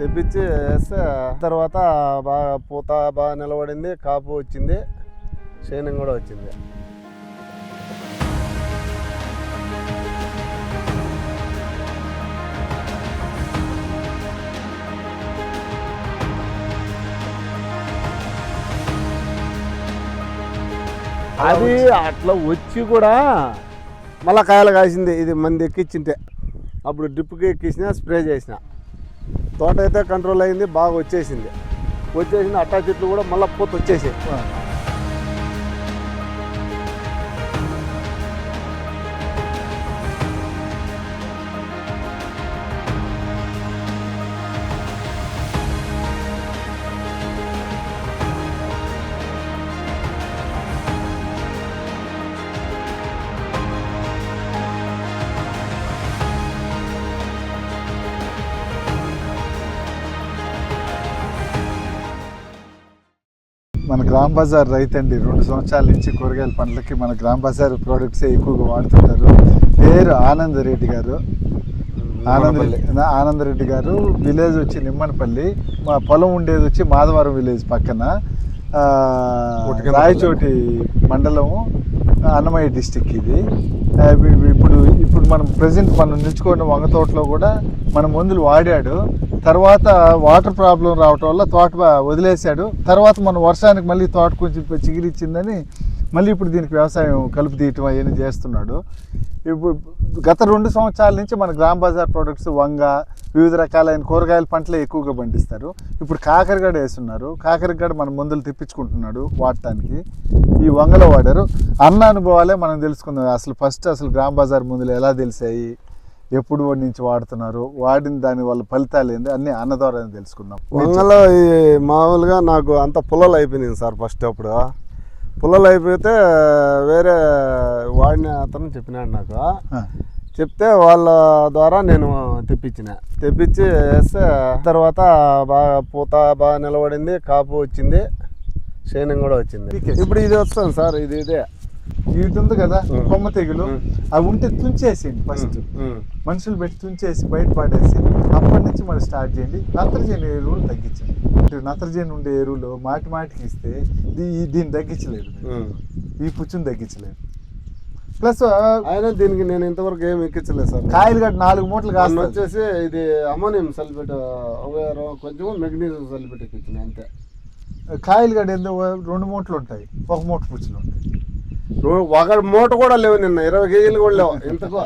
తెప్పించి వేస్తే తర్వాత బాగా పూత బాగా నిలబడింది కాపు వచ్చింది షైనింగ్ కూడా వచ్చింది. అది అట్లా వచ్చి కూడా మళ్ళా కాయలు కాసింది. ఇది మంది ఎక్కించింటే అప్పుడు డ్రిప్కి ఎక్కించిన స్ప్రే చేసిన. తోట అయితే కంట్రోల్ అయింది బాగా వచ్చేసింది. వచ్చేసింది అట్టా చెట్లు కూడా మళ్ళీ పూత వచ్చేసాయి మన గ్రామ్ బజార్ రైతు అండి రెండు సంవత్సరాల నుంచి కూరగాయల పండ్లకి మన గ్రామ్ బజార్ ప్రోడక్ట్సే ఎక్కువగా వాడుతుంటారు. పేరు ఆనంద్ రెడ్డి గారు. ఆనంద్ రెడ్డి ఆనంద్ రెడ్డి గారు విలేజ్ వచ్చి నిమ్మనపల్లి మా పొలం ఉండేది వచ్చి మాధవరం విలేజ్ పక్కన. రాయచోటి మండలము అన్నమయ్య డిస్టిక్ ఇది. ఇప్పుడు ఇప్పుడు మనం ప్రజెంట్ మనం నిల్చుకున్న వంగ తోటలో కూడా మన మందులు వాడాడు. తర్వాత వాటర్ ప్రాబ్లం రావటం వల్ల తోట వదిలేశాడు. తర్వాత మన వర్షానికి మళ్ళీ తోట కొంచెం చిగిరిచ్చిందని మళ్ళీ ఇప్పుడు దీనికి వ్యవసాయం కలుపు తీయటం అవన్నీ చేస్తున్నాడు. ఇప్పుడు గత రెండు సంవత్సరాల నుంచి మన గ్రామ్ బజార్ ప్రొడక్ట్స్ వంగ వివిధ రకాలైన కూరగాయల పంటలే ఎక్కువగా పండిస్తారు. ఇప్పుడు కాకరగడ వేస్తున్నారు. కాకరగడ మన మందులు తెప్పించుకుంటున్నాడు వాడటానికి. ఈ వంగలో వాడారు. అన్న అనుభవాలే మనం తెలుసుకుందాం. అసలు ఫస్ట్ అసలు గ్రామ్ బజార్ మందులు ఎలా తెలిసాయి? ఎప్పుడు నుంచి వాడుతున్నారు? వాడిన దాని వల్ల ఫలితాలు ఏంది? అన్ని అన్న ద్వారా తెలుసుకుందాం. వంగలో ఈ మామూలుగా నాకు అంత పుల్లలు అయిపోయింది సార్ ఫస్ట్ అప్పుడు. పుల్లలు అయిపోతే వేరే వాడిన అతను చెప్పినాడు నాకు. చెప్తే వాళ్ళ ద్వారా నేను తెప్పించిన తెప్పించి వేస్తే తర్వాత బాగా పూత బాగా నిలబడింది కాపు వచ్చింది షైనింగ్ కూడా వచ్చింది. ఇప్పుడు ఇది వస్తుంది సార్ ఇది ఇదే ఇది ఉంది కదా. కొమ్మ తెగులు. అవి ఉంటే తుంచేసేయండి ఫస్ట్. మనుషులు పెట్టి తుంచేసి బయట పడేసి అప్పటి నుంచి మరి స్టార్ట్ చేయండి నత్రజని ఎరువులు తగ్గించండి నత్రజని ఉండే ఎరువులు మాటి మాటికి ఇస్తే దీ- దీన్ని తగ్గించలేదు. ఈ పుచ్చుని తగ్గించలేదు ప్లస్ అయినా దీనికి నేను ఇంతవరకు ఏం ఎక్కించలేదు సార్. కాయలు గట్ట నాలుగు మూటలు కాస్తుంది వచ్చేసి ఇది అమోనియం సల్ఫేట్ కొంచెం మెగ్నీషియం సల్ఫేట్ ఎక్కించిన అంతే. కాయలు గడ్డ రెండు మూటలు ఉంటాయి. ఒక మూట పుచ్చులు ఉంటాయి. ఒక మూట కూడా లేవు నిన్న ఇరవై కేజీలు కూడా లేవు ఇంతకు.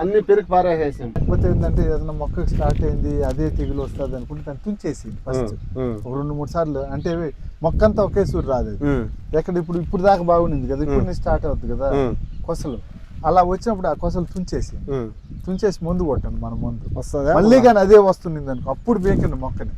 అన్ని పెరిగి పారేసేసాం కాకపోతే ఏంటంటే ఏదైనా మొక్కకు స్టార్ట్ అయింది అదే తెగులు వస్తుంది అనుకుంటే దాన్ని తుంచేసి ఫస్ట్. ఒక రెండు మూడు సార్లు. అంటే మొక్క అంతా ఒకే సూరు రాదు. ఎక్కడ ఇప్పుడు ఇప్పుడు దాకా బాగుండింది కదా ఇప్పుడు నుంచి స్టార్ట్ అవుతుంది కదా. కొసలు. అలా వచ్చినప్పుడు ఆ కొసలు తుంచేసి. తుంచేసి ముందు కొట్టండి మన ముందు. వస్తుందా? మళ్ళీ కానీ అదే వస్తుంది అనుకో అప్పుడు బేకండి మొక్కని.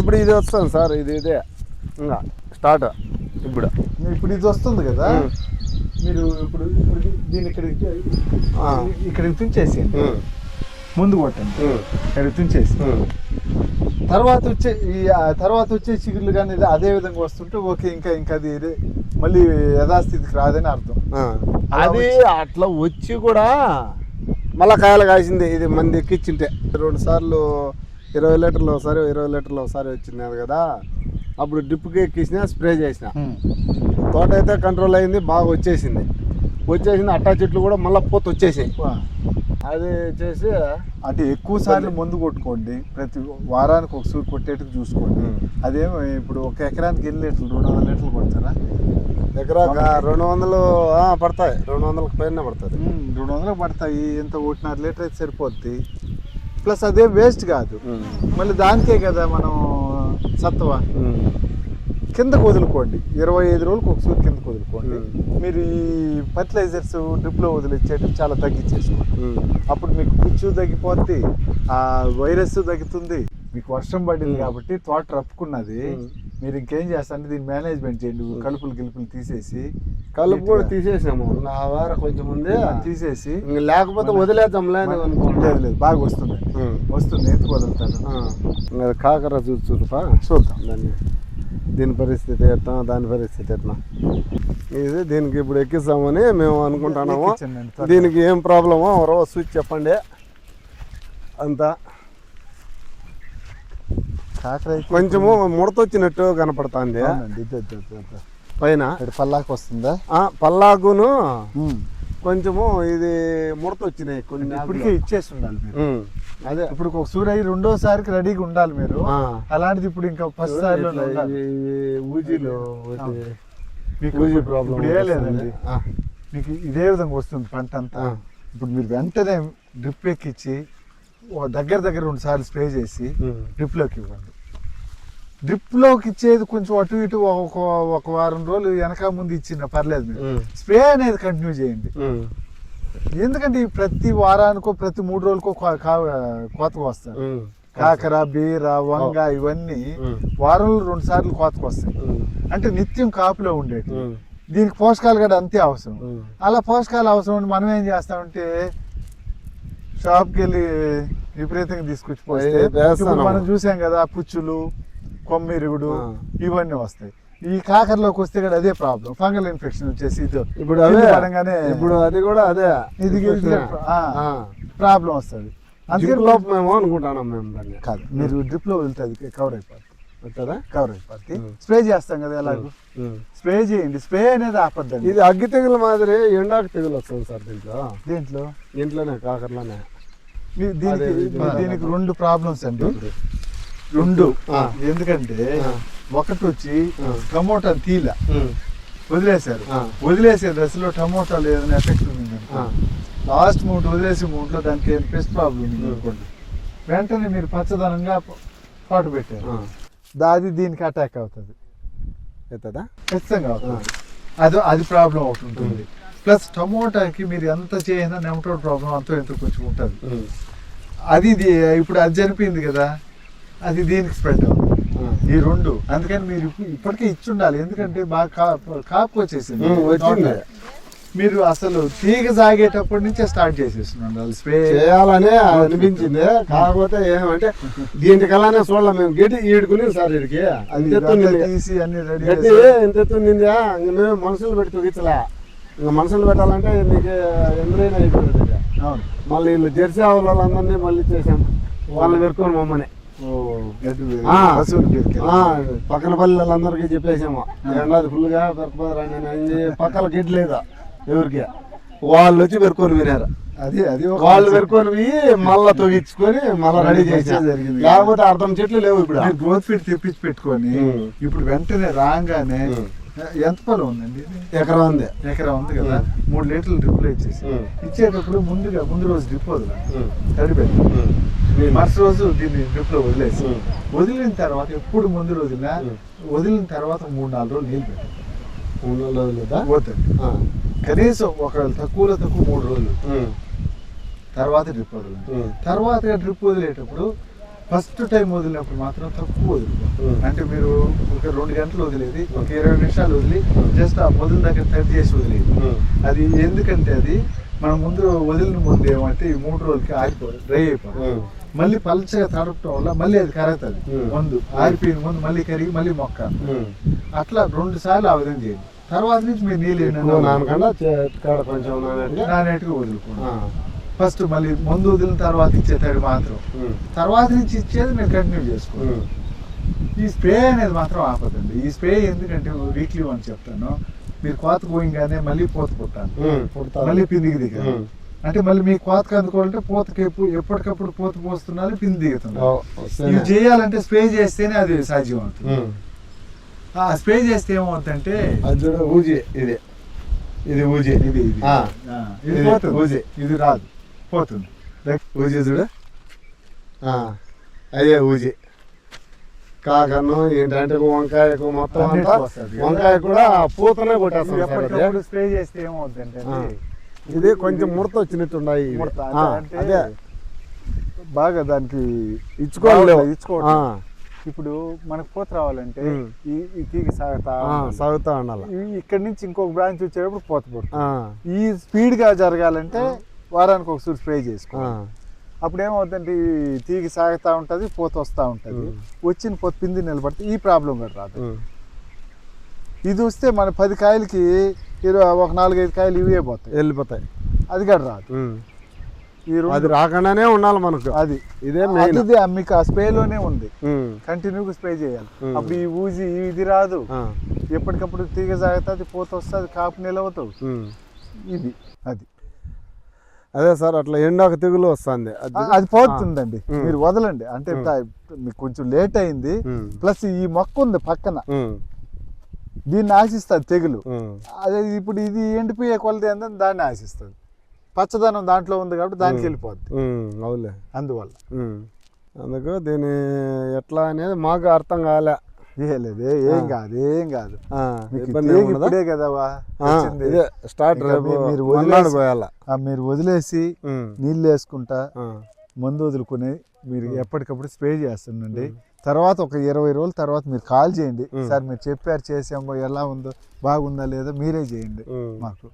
ఇప్పుడు ఇది వస్తుంది సార్ ఇది ఇదే. స్టార్ట్ ఇప్పుడు. ఇప్పుడు ఇది వస్తుంది కదా. మీరు ఇప్పుడు ఇప్పుడు దీన్ని ఇక్కడ ఆ. ఇక్కడ తుంచేసేయండి ఉమ్. ముందు కొట్టండి. ఇక్కడ తుంచేసి. తర్వాత వచ్చే ఈ తర్వాత వచ్చే చిగుర్లు కానీ అదే విధంగా వస్తుంటే ఓకే ఇంకా ఇంకా అది ఇదే మళ్ళీ యథాస్థితికి రాదని అర్థం. అది అట్లా వచ్చి కూడా మళ్ళా కాయలు కాసింది ఇది మంది ఎక్కించింటే రెండు సార్లు ఇరవై లీటర్లు ఒకసారి ఇరవై లీటర్లు ఒకసారి వచ్చింది కదా అప్పుడు డ్రిప్కి ఎక్కించిన స్ప్రే చేసిన. తోట అయితే కంట్రోల్ అయింది బాగా వచ్చేసింది. వచ్చేసింది అట్టా చెట్లు కూడా మళ్ళీ పూత వచ్చేసాయి. అది చేసి అంటే ఎక్కువ సార్లు మందు కొట్టుకోండి ప్రతి వారానికి ఒక సూర్ కొట్టేట్టుకు చూసుకోండి. అదేమో ఇప్పుడు ఒక ఎకరానికి ఎన్ని లీటర్లు రెండు వందల లీటర్లు కొడతారా? ఎకరా రెండు వందలు పడతాయి. రెండు వందలకు పైన పడుతుంది. రెండు వందలు పడతాయి. ఎంత ఒకటిన్నర లీటర్ అయితే సరిపోద్ది. ప్లస్ అదే వేస్ట్ కాదు. మళ్ళీ దానికే కదా మనం సత్వ కిందకు వదులుకోండి. ఇరవై ఐదు రోజులకు ఒక సూర్ కిందకు వదులుకోండి. మీరు ఈ ఫర్టిలైజర్స్ డ్రిప్లో వదిలిచ్చేయడం చాలా తగ్గించేసుకోండి. అప్పుడు మీకు పుచ్చు తగ్గిపోద్ది ఆ వైరస్ తగ్గుతుంది మీకు వర్షం పడింది. కాబట్టి తోట రప్పుకున్నది. మీరు ఇంకేం చేస్తారంటే దీన్ని మేనేజ్మెంట్ చేయండి. కలుపులు గిలుపులు తీసేసి కలుపు కూడా తీసేసాము. ఆ వారం కొంచెం ఉంది. తీసేసి ఇంక లేకపోతే వదిలేద్దాంలే అని అనుకోండి లేదు బాగా వస్తుంది. వస్తుంది ఎందుకు వదులుతారు? కాకర చూచురుపా చూద్దాం. దాన్ని దీని పరిస్థితి ఎట్లా? దాని పరిస్థితి ఎట్లా? ఇది దీనికి ఇప్పుడు ఎక్కిస్తామని మేము అనుకుంటున్నాము. దీనికి ఏం ప్రాబ్లమో ఎవరో స్విచ్ చెప్పండి. అంతా. కొంచెము ముడత వచ్చినట్టు కనపడుతుంది. పైన. పల్లాకి వస్తుందా? ఆ, పల్లాకును. కొంచెము ఇది ముడత వచ్చినాయి కొన్ని ఇప్పటికే ఇచ్చేసి ఉండాలి మీరు. అదే. ఇప్పుడు ఒక సూరయ్య రెండోసారికి రెడీగా ఉండాలి మీరు. అలాంటిది ఇప్పుడు ఇంకా ఫస్ట్ సారిలో ఈ ఊజీలు మీకు ప్రాబ్లం లేదండి. మీకు ఇదే విధంగా వస్తుంది పంట అంతా. ఇప్పుడు మీరు వెంటనే డ్రిప్ ఎక్కించి ఓ దగ్గర దగ్గర రెండు సార్లు స్ప్రే చేసి డ్రిప్లోకి ఇవ్వండి. డ్రిప్లోకి ఇచ్చేది కొంచెం అటు ఇటు ఒక ఒక వారం రోజులు వెనక ముందు ఇచ్చిన పర్లేదు మీరు. స్ప్రే అనేది కంటిన్యూ చేయండి. ఎందుకంటే ప్రతి వారానికో ప్రతి మూడు రోజులకో కోతకు వస్తారు కాకర బీర వంగ ఇవన్నీ వారంలో రెండు సార్లు కోతకు వస్తాయి. అంటే నిత్యం కాపులో ఉండేది దీనికి పోషకాలు కూడా అంతే అవసరం. అలా పోషకాలు అవసరం మనం ఏం చేస్తామంటే షాప్కి వెళ్ళి విపరీతంగా తీసుకొచ్చి పోస్తే ఏ, వేస్తాను. ఇప్పుడు మనం చూసాం కదా పుచ్చులు కొమ్మిరుగుడు. ఇవన్నీ వస్తాయి. ఈ కాకరలోకి వస్తే కూడా అదే ప్రాబ్లం. ఫంగల్ ఇన్ఫెక్షన్ వచ్చేసి ఇది ఇప్పుడు పడంగానే ఇప్పుడు అది కూడా అదే ఇది ప్రాబ్లం వస్తుంది. అందుకే లోపమేమో అనుకుంటున్నాం మేము కాదు మీరు డ్రిప్లో వెళ్తుంది కవర్ అయిపోతుంది కవర్ అయిపోతుంది. స్ప్రే చేస్తాం కదా ఎలాగో. స్ప్రే చేయండి. స్ప్రే అనేది ఆపద్దండి. ఇది అగ్గి తెగులు మాదిరి ఎండాకు తెగులు వస్తుంది సార్ దీంట్లో. దీంట్లో? ఇంట్లోనే కాకరలోనే. దీనికి దీనికి రెండు ప్రాబ్లమ్స్ అండి. రెండు. ఎందుకంటే. ఒకటి వచ్చి. టమోటా తీల. వదిలేశారు. వదిలేసే దశలో టమోటాలు ఏదైనా ఎఫెక్ట్ ఉంది లాస్ట్ మూడు వదిలేసి మూడులో దానికి ఏం పెస్ట్ ప్రాబ్లం ఉంది. అనుకోండి వెంటనే మీరు పచ్చదనంగా పాటు పెట్టారు. దాది దీనికి అటాక్ అవుతుంది. ఎత్తదా ఖచ్చితంగా అవుతుంది. అది అది ప్రాబ్లం ఒకటి ఉంటుంది. ప్లస్ టమోటాకి మీరు ఎంత చేసినా నెమటోడ్ ప్రాబ్లం అంతో ఎంతో కొంచెం ఉంటుంది. అది ఇప్పుడు అది చనిపోయింది కదా అది దీనికి స్ప్రెడ్ అవుతుంది. ఈ రెండు. అందుకని మీరు ఇప్పు- ఇప్పటికే ఇచ్చి ఉండాలి ఎందుకంటే బాగా కాపు వచ్చేసింది. మీరు అసలు తీగ సాగేటప్పటి నుంచే స్టార్ట్ చేసేసి ఉండాలి స్ప్రే చేయాలనే అనిపించింది. కాకపోతే ఏమంటే దీనికల్లానే చూడాలి మేము. గడ్డి ఈడుకుని సార్ ఇడికి నింది. తీసి అన్ని రెడీ ఇంత ఇంక మేము మనుషులు పెట్టి తొగించలే. ఇంకా మనుషులు పెట్టాలంటే నీకు ఎందరైనా అయిపోతుంది. అవును మళ్ళీ వీళ్ళు జెర్సీ ఆవుల వాళ్ళందరినీ మళ్ళీ చేసాం వాళ్ళని పెట్టుకొని. ఆ, పక్కన పల్లి వాళ్ళందరికీ చెప్పేసాము ఎండాది ఫుల్గా పెరకపోతారని పక్కన గిడ్డు లేదా ఎవరికి వాళ్ళు వచ్చి పెరుకొని వినారు అది అది వాళ్ళు పెరుకొని పోయి మళ్ళా తొగించుకొని మళ్ళా రెడీ మంచిగా చేసి జరిగింది. లేకపోతే అర్థం చెట్లు లేవు ఇప్పుడు గ్రోత్ ఫీడ్ తెప్పించి పెట్టుకొని. ఇప్పుడు వెంటనే రాగానే. ఎంత పొలం ఉందండి? ఎకరం ఉంది ఎకరా ఉంది కదా మూడు లీటర్లు డ్రిప్లు ఇచ్చేసి. ఇచ్చేటప్పుడు ముందుగా ముందు రోజు డ్రిప్ ఉం. నీళ్ళు. మరుసటి రోజు దీన్ని డ్రిప్లో వదిలేసి. వదిలిన తర్వాత ఎప్పుడు ముందు రోజున. వదిలిన తర్వాత మూడు నాలుగు రోజులు నీళ్ళు పెట్టండి మూడు రోజులు లేదా? పోతుంది. కనీసం ఒకవేళ తక్కువలో తక్కువ మూడు రోజులు. తర్వాత డ్రిప్ వదలండి. తర్వాత డ్రిప్ వదిలేటప్పుడు ఫస్ట్ టైం వదిలినప్పుడు మాత్రం తక్కువ వదులుకోండి ఉం. అంటే మీరు ఒక రెండు గంటలు వదిలేది ఒక ఇరవై నిమిషాలు వదిలి జస్ట్ ఆ మొదలు దగ్గర టచ్ చేసి వదిలేది. అది ఎందుకంటే అది మనం ముందు వదిలిన ముందు ఏమంటే ఈ మూడు రోజులకి ఆగిపోదు డ్రై అయిపోతుంది ఉం. మళ్ళీ పల్చగా తడపటం వల్ల మళ్ళీ అది కరుగుతుంది. ముందు ఆరిపోయిన ముందు మళ్ళీ కరిగి మళ్ళీ మొక్క. అట్లా రెండు సార్లు ఆ విధంగా చేయండి తర్వాత నుంచి మీరు నీళ్ళు నానకుండా కొంచెం నానేట్టుగా వదులుకోండి. ఫస్ట్ మళ్ళీ ముందు వదిలిన తర్వాత ఇచ్చే తడి మాత్రం. తర్వాత నుంచి ఇచ్చేది మీరు కంటిన్యూ చేసుకోండి ఉం. ఈ స్ప్రే అనేది మాత్రం ఆపదండి ఈ స్ప్రే ఎందుకంటే వీక్లీ వన్ చెప్తాను మీరు కోత పోయింగానే మళ్ళీ పూత పుట్టాను. మళ్ళీ పిందికి దిగాలి ఉం. అంటే మళ్ళీ మీ కోతకు అందుకోవాలంటే పూతకి ఎప్పు- ఎప్పటికప్పుడు పూత పోస్తున్నారు పిండి ఓ, దిగుతున్నారు. ఇవి చేయాలంటే స్ప్రే చేస్తేనే అది సాధ్యం అవుతుంది. ఆ స్ప్రే చేస్తే ఏమవుతుందంటే ఊజి ఇది ఇది ఊజి ఇది. ఆ, ఇది ఇది ఊజి. ఇది రాదు పోతుంది. ఊజి చూడు. అదే ఊజి కాకన్ను ఏంటంటే వంకాయకు మొత్తం అంతా. వంకాయ కూడా పూతనే కొట్టేస్తాం స్ప్రే చేస్తే ఏమవుతుందంటే. ఇది కొంచెం ముడత వచ్చినట్టున్నాయి అదే. బాగా దానికి ఇచ్చుకోలేవు ఇచ్చుకోవట్లేదు. ఆ, ఇప్పుడు మనకు పూత రావాలంటే. ఈ తీగ సాగుతా. సాగుతా ఉండాలి. ఇక్కడి నుంచి ఇంకొక బ్రాంచ్ వచ్చేటప్పుడు పూత పడుతుంది. ఈ స్పీడ్గా జరగాలంటే వారానికి ఒకసారి స్ప్రే చేసుకో ఆ, అప్పుడు ఏమవుతుందంటే ఈ తీగ సాగుతా ఉంటది పూత వస్తూ ఉంటది. వచ్చిన పూత పిండి నిలబడితే ఈ ప్రాబ్లం కూడా రాదు. ఇది వస్తే మన పది కాయలకి ఇరవై ఒక నాలుగైదు కాయలు ఇవే పోతాయి. వెళ్ళిపోతాయి. అది కూడా రాదు. అది రాకుండానే ఉండాలి మనకు. అది. ఇదే అది మీకు ఆ స్ప్రేలోనే ఉంది. కంటిన్యూగా స్ప్రే చేయాలి. అప్పుడు ఈ ఊజి ఇది రాదు. ఎప్పటికప్పుడు తీగ సాగుతుంది పోత వస్తుంది కాపు నిలవతావు ఇది. అది. అదే సార్ అట్లా ఎండాక తెగులు వస్తుంది. అది పోతుందండి. మీరు వదలండి. అంటే మీకు కొంచెం లేట్ అయింది. ప్లస్ ఈ మొక్క ఉంది పక్కన. దీన్ని ఆశిస్తుంది తెగులు. అదే ఇప్పుడు ఇది ఎండిపోయే కొలది ఏందని దాన్ని ఆశిస్తుంది. పచ్చదనం దాంట్లో ఉంది కాబట్టి దానికి వెళ్ళిపోద్ది. అవులే అందువల్ల. అందుకు దీని ఎట్లా అనేది మాకు అర్థం కాలే. లేదు ఏ- కాదు ఏం కాదు? ఇప్పుడే కదా వా ఆ, వచ్చింది. ఇదే స్టార్ట్ ఇంకా రేపు మీ- మీరు పోయాల? మీరు వదిలేసి నీళ్ళు వేసుకుంటా మందు వదులుకుని మీరు ఎప్పటికప్పుడు స్ప్రే చేస్తుండండి. తర్వాత ఒక ఇరవై రోజుల తర్వాత మీరు కాల్ చేయండి. సార్ మీరు చెప్పారు చేసాము ఎలా ఉందో బాగుందా లేదో మీరే చేయండి. మాకు.